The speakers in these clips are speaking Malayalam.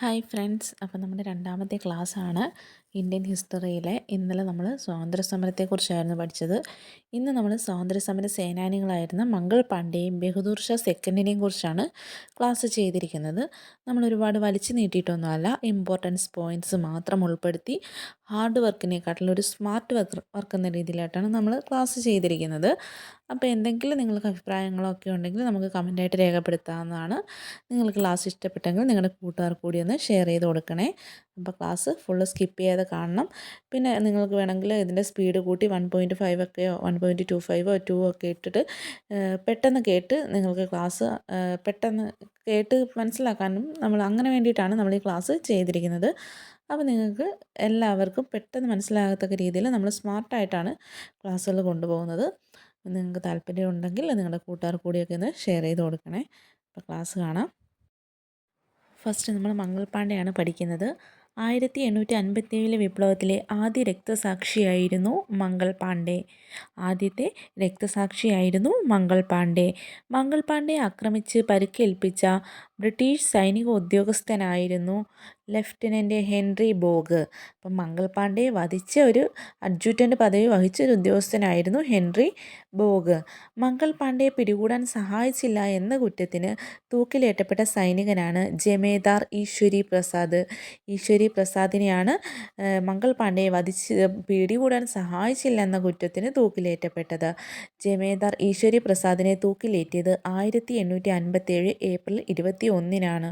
Hi friends. അപ്പോൾ നമ്മുടെ രണ്ടാമത്തെ ക്ലാസ് ആണ് ഇന്ത്യൻ ഹിസ്റ്ററിയിലെ ഇന്നലെ നമ്മൾ സ്വാതന്ത്ര്യ സമരത്തെക്കുറിച്ചായിരുന്നു പഠിച്ചത്. ഇന്ന് നമ്മൾ സ്വാതന്ത്ര്യ സമര സേനാനികളായിരുന്ന മംഗൾ പാണ്ഡെയും ബഹദൂർ ഷാ സെക്കൻഡിനെയും കുറിച്ചാണ് ക്ലാസ് ചെയ്തിരിക്കുന്നത്. നമ്മൾ ഒരുപാട് വലിച്ചു നീട്ടിയിട്ടൊന്നുമല്ല ഇമ്പോർട്ടൻസ് പോയിന്റ്സ് മാത്രം ഉൾപ്പെടുത്തി ഹാർഡ് വർക്കിനെക്കാട്ടിലും ഒരു സ്മാർട്ട് വർക്ക് വർക്ക് എന്ന രീതിയിലായിട്ടാണ് നമ്മൾ ക്ലാസ് ചെയ്തിരിക്കുന്നത്. അപ്പോൾ എന്തെങ്കിലും നിങ്ങൾക്ക് അഭിപ്രായങ്ങളോ ഒക്കെ ഉണ്ടെങ്കിൽ നമുക്ക് കമന്റായിട്ട് രേഖപ്പെടുത്താവുന്നതാണ്. നിങ്ങൾക്ക് ക്ലാസ് ഇഷ്ടപ്പെട്ടെങ്കിൽ നിങ്ങളുടെ കൂട്ടുകാർ കൂടി ഒന്ന് ഷെയർ ചെയ്ത് കൊടുക്കണേ. അപ്പോൾ ക്ലാസ് ഫുള്ള് സ്കിപ്പ് ചെയ്യാതെ കാണണം. പിന്നെ നിങ്ങൾക്ക് വേണമെങ്കിൽ ഇതിന്റെ സ്പീഡ് കൂട്ടി വൺ പോയിന്റ് ഫൈവ് ഒക്കെയോ വൺ പോയിന്റ് ടു ഫൈവോ ടു ഒക്കെ ഇട്ടിട്ട് പെട്ടെന്ന് കേട്ട് നിങ്ങൾക്ക് ക്ലാസ് പെട്ടെന്ന് കേട്ട് മനസ്സിലാക്കാനും നമ്മൾ അങ്ങനെ വേണ്ടിയിട്ടാണ് നമ്മൾ ഈ ക്ലാസ് ചെയ്തിരിക്കുന്നത്. അപ്പോൾ നിങ്ങൾക്ക് എല്ലാവർക്കും പെട്ടെന്ന് മനസ്സിലാകത്തക്ക രീതിയിൽ നമ്മൾ സ്മാർട്ടായിട്ടാണ് ക്ലാസ്സുകൾ കൊണ്ടുപോകുന്നത്. നിങ്ങൾക്ക് താല്പര്യമുണ്ടെങ്കിൽ നിങ്ങളുടെ കൂട്ടുകാർ കൂടിയൊക്കെ ഒന്ന് ഷെയർ ചെയ്ത് കൊടുക്കണേ. അപ്പോൾ ക്ലാസ് കാണാം. ഫസ്റ്റ് നമ്മൾ മംഗൾപാണ്ഡെയാണ് പഠിക്കുന്നത്. ആയിരത്തി എണ്ണൂറ്റി അൻപത്തി ഏഴിലെ വിപ്ലവത്തിലെ ആദ്യ രക്തസാക്ഷിയായിരുന്നു മംഗൾ പാണ്ഡെ. ആദ്യത്തെ രക്തസാക്ഷിയായിരുന്നു മംഗൾ പാണ്ഡെ. മംഗൾ പാണ്ഡെ ആക്രമിച്ച് പരിക്കേൽപ്പിച്ച ബ്രിട്ടീഷ് സൈനിക ഉദ്യോഗസ്ഥനായിരുന്നു ലെഫ്റ്റനന്റ് ഹെൻറി ബോഗ്. അപ്പം മംഗൾ പാണ്ഡെയെ വധിച്ച ഒരു അഡ്ജുറ്റന്റ് പദവി വഹിച്ച ഒരു ഉദ്യോഗസ്ഥനായിരുന്നു ഹെൻറി ബോഗ്. മംഗൾ പാണ്ഡെയെ പിടികൂടാൻ സഹായിച്ചില്ല എന്ന കുറ്റത്തിന് തൂക്കിലേറ്റപ്പെട്ട സൈനികനാണ് ജമേദാർ ഈശ്വരി പ്രസാദ്. ഈശ്വരി പ്രസാദിനെയാണ് മംഗൾ പാണ്ഡെയെ വധിച്ച് പിടികൂടാൻ സഹായിച്ചില്ല എന്ന കുറ്റത്തിന് തൂക്കിലേറ്റപ്പെട്ടത്. ജമേദാർ ഈശ്വരി പ്രസാദിനെ തൂക്കിലേറ്റിയത് ആയിരത്തി എണ്ണൂറ്റി അൻപത്തേഴ് ഏപ്രിൽ ഇരുപത്തി ഒന്നിനാണ്.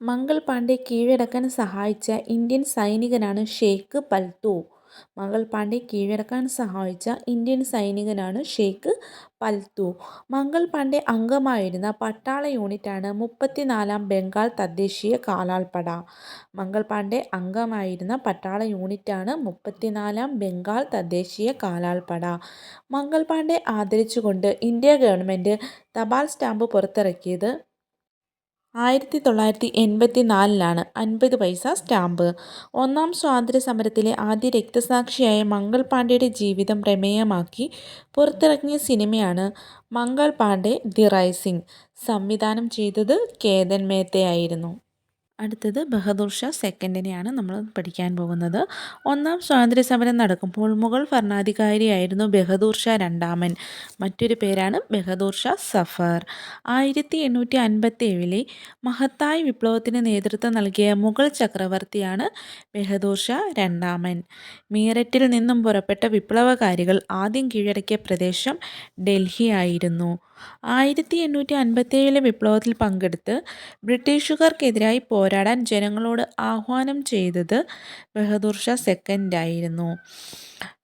മംഗൾ പാണ്ഡെ കീഴടക്കാൻ സഹായിച്ച ഇന്ത്യൻ സൈനികനാണ് ഷെയ്ഖ് പൽത്തു. മംഗൾ പാണ്ഡെ കീഴടക്കാൻ സഹായിച്ച ഇന്ത്യൻ സൈനികനാണ് ഷെയ്ഖ് പൽത്തു. മംഗൾ പാണ്ഡെ അംഗമായിരുന്ന പട്ടാള യൂണിറ്റാണ് മുപ്പത്തിനാലാം ബംഗാൾ തദ്ദേശീയ കാലാൾപ്പട മംഗൾ പാണ്ഡെ അംഗമായിരുന്ന പട്ടാള യൂണിറ്റാണ് മുപ്പത്തിനാലാം ബംഗാൾ തദ്ദേശീയ കാലാൾപ്പട മംഗൾ പാണ്ഡെ ആദരിച്ചുകൊണ്ട് ഇന്ത്യ ഗവൺമെന്റ് തപാൽ സ്റ്റാമ്പ് പുറത്തിറക്കിയത് ആയിരത്തി തൊള്ളായിരത്തി എൺപത്തി നാലിലാണ് അൻപത് പൈസ സ്റ്റാമ്പ്. ഒന്നാം സ്വാതന്ത്ര്യ സമരത്തിലെ ആദ്യ രക്തസാക്ഷിയായ മംഗൾ പാണ്ഡെയുടെ ജീവിതം പ്രമേയമാക്കി പുറത്തിറങ്ങിയ സിനിമയാണ് മംഗൾ പാണ്ഡെ ദി റൈസിംഗ്. സംവിധാനം ചെയ്തത് കേതൻ മേത്തയായിരുന്നു. അടുത്തത് ബഹദൂർ ഷാ സെക്കൻഡിനെയാണ് നമ്മൾ പഠിക്കാൻ പോകുന്നത്. ഒന്നാം സ്വാതന്ത്ര്യ സമരം നടക്കുമ്പോൾ മുഗൾ ഭരണാധികാരിയായിരുന്നു ബഹദൂർ ഷാ രണ്ടാമൻ. മറ്റൊരു പേരാണ് ബഹദൂർ ഷാ സഫർ. ആയിരത്തി എണ്ണൂറ്റി അൻപത്തി ഏഴിലെ മഹത്തായ വിപ്ലവത്തിന് നേതൃത്വം നൽകിയ മുഗൾ ചക്രവർത്തിയാണ് ബഹദൂർ ഷാ രണ്ടാമൻ. മീററ്റിൽ നിന്നും പുറപ്പെട്ട വിപ്ലവകാരികൾ ആദ്യം കീഴടക്കിയ പ്രദേശം ഡൽഹി ആയിരുന്നു. ആയിരത്തി എണ്ണൂറ്റി അൻപത്തേഴിലെ വിപ്ലവത്തിൽ പങ്കെടുത്ത് ബ്രിട്ടീഷുകാർക്കെതിരായി പോരാടാൻ ജനങ്ങളോട് ആഹ്വാനം ചെയ്തത് ബഹദൂർ ഷാ സെക്കൻഡായിരുന്നു.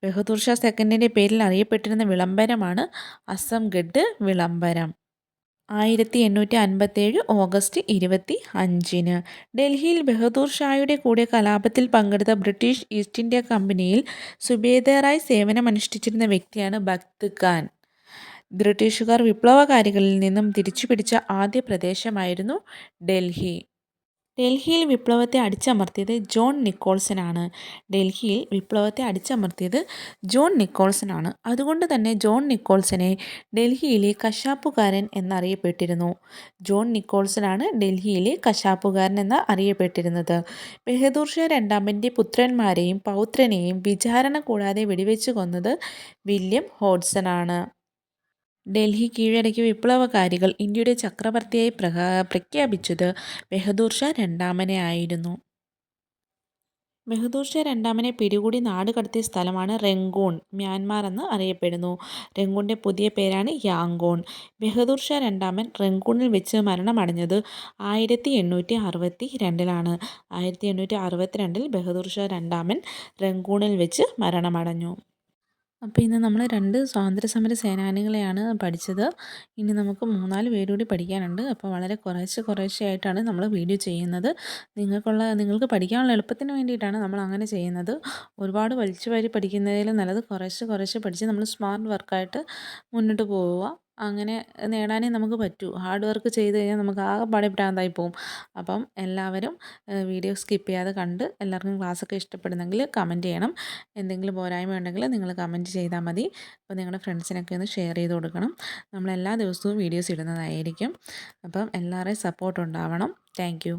ബഹദൂർ ഷാ സെക്കൻഡിന്റെ പേരിൽ അറിയപ്പെട്ടിരുന്ന വിളംബരമാണ് അസം ഗഡ് വിളംബരം. ആയിരത്തി എണ്ണൂറ്റി അൻപത്തേഴ് ഓഗസ്റ്റ് ഇരുപത്തി അഞ്ചിന് ഡൽഹിയിൽ ബഹദൂർ ഷായുടെ കൂടെ കലാപത്തിൽ പങ്കെടുത്ത ബ്രിട്ടീഷ് ഈസ്റ്റ് ഇന്ത്യ കമ്പനിയിൽ സുബേദറായി സേവനമനുഷ്ഠിച്ചിരുന്ന വ്യക്തിയാണ് ഭക്ത് ഖാൻ. ബ്രിട്ടീഷുകാർ വിപ്ലവകാരികളിൽ നിന്നും തിരിച്ചുപിടിച്ച ആദ്യ പ്രദേശമായിരുന്നു ഡൽഹി. ഡൽഹിയിൽ വിപ്ലവത്തെ അടിച്ചമർത്തിയത് ജോൺ നിക്കോൾസനാണ്. ഡൽഹിയിൽ വിപ്ലവത്തെ അടിച്ചമർത്തിയത് ജോൺ നിക്കോൾസനാണ്. അതുകൊണ്ട് തന്നെ ജോൺ നിക്കോൾസനെ ഡൽഹിയിലെ കശാപ്പുകാരൻ എന്നറിയപ്പെട്ടിരുന്നു. ജോൺ നിക്കോൾസനാണ് ഡൽഹിയിലെ കശാപ്പുകാരൻ എന്ന് അറിയപ്പെട്ടിരുന്നത്. ബഹദൂർ ഷാ രണ്ടാമന്റെ പുത്രന്മാരെയും പൗത്രനെയും വിചാരണ കൂടാതെ വെടിവെച്ച് കൊന്നത് വില്യം ഹോഡ്സണാണ്. ഡൽഹി കീഴടക്കിയ വിപ്ലവകാരികൾ ഇന്ത്യയുടെ ചക്രവർത്തിയായി പ്രഖ്യാപിച്ചത് ബഹദൂർ ഷാ രണ്ടാമനെ ആയിരുന്നു. ബഹദൂർ ഷാ രണ്ടാമനെ പിടികൂടി നാട് കടത്തിയ സ്ഥലമാണ് റെങ്കൂൺ മ്യാൻമാർ എന്ന് അറിയപ്പെടുന്നു. റെങ്കൂണിന്റെ പുതിയ പേരാണ് യാങ്കോൺ. ബഹദൂർ ഷാ രണ്ടാമൻ റെങ്കൂണിൽ വെച്ച് മരണമടഞ്ഞത് ആയിരത്തി എണ്ണൂറ്റി അറുപത്തി രണ്ടിലാണ് ആയിരത്തി എണ്ണൂറ്റി അറുപത്തി രണ്ടിൽ ബഹദൂർ ഷാ രണ്ടാമൻ റെങ്കൂണിൽ വെച്ച് മരണമടഞ്ഞു. അപ്പോൾ ഇന്ന് നമ്മൾ രണ്ട് സ്വാതന്ത്ര്യ സമര സേനാനികളെയാണ് പഠിച്ചത്. ഇനി നമുക്ക് മൂന്നാൽ പേരുകൂടി പഠിക്കാനുണ്ട്. അപ്പോൾ വളരെ കുറേശ്ശെ കുറേശ്ശെ ആയിട്ടാണ് നമ്മൾ വീഡിയോ ചെയ്യുന്നത്. നിങ്ങൾക്കുള്ള നിങ്ങൾക്ക് പഠിക്കാനുള്ള എളുപ്പത്തിന് വേണ്ടിയിട്ടാണ് നമ്മൾ അങ്ങനെ ചെയ്യുന്നത്. ഒരുപാട് വലിച്ചു വാരി പഠിക്കുന്നതിൽ നല്ലത് കുറേശ്ശെ കുറേശ്ശെ പഠിച്ച് നമ്മൾ സ്മാർട്ട് വർക്കായിട്ട് മുന്നോട്ട് പോവുക. അങ്ങനെ നേടാനേ നമുക്ക് പറ്റൂ. ഹാർഡ് വർക്ക് ചെയ്ത് കഴിഞ്ഞാൽ നമുക്ക് ആകെപ്പാടെ ഭ്രാന്തായി പോകും അപ്പം എല്ലാവരും വീഡിയോ സ്കിപ്പ് ചെയ്യാതെ കണ്ട് എല്ലാവർക്കും ക്ലാസ്സൊക്കെ ഇഷ്ടപ്പെടുന്നെങ്കിൽ കമന്റ് ചെയ്യണം. എന്തെങ്കിലും പോരായ്മ ഉണ്ടെങ്കിൽ നിങ്ങൾ കമന്റ് ചെയ്താൽ മതി. അപ്പോൾ നിങ്ങളുടെ ഫ്രണ്ട്സിനൊക്കെ ഒന്ന് ഷെയർ ചെയ്ത് കൊടുക്കണം. നമ്മൾ എല്ലാ ദിവസവും വീഡിയോസ് ഇടുന്നതായിരിക്കും. അപ്പം എല്ലാവരുടെയും സപ്പോർട്ട് ഉണ്ടാവണം. താങ്ക്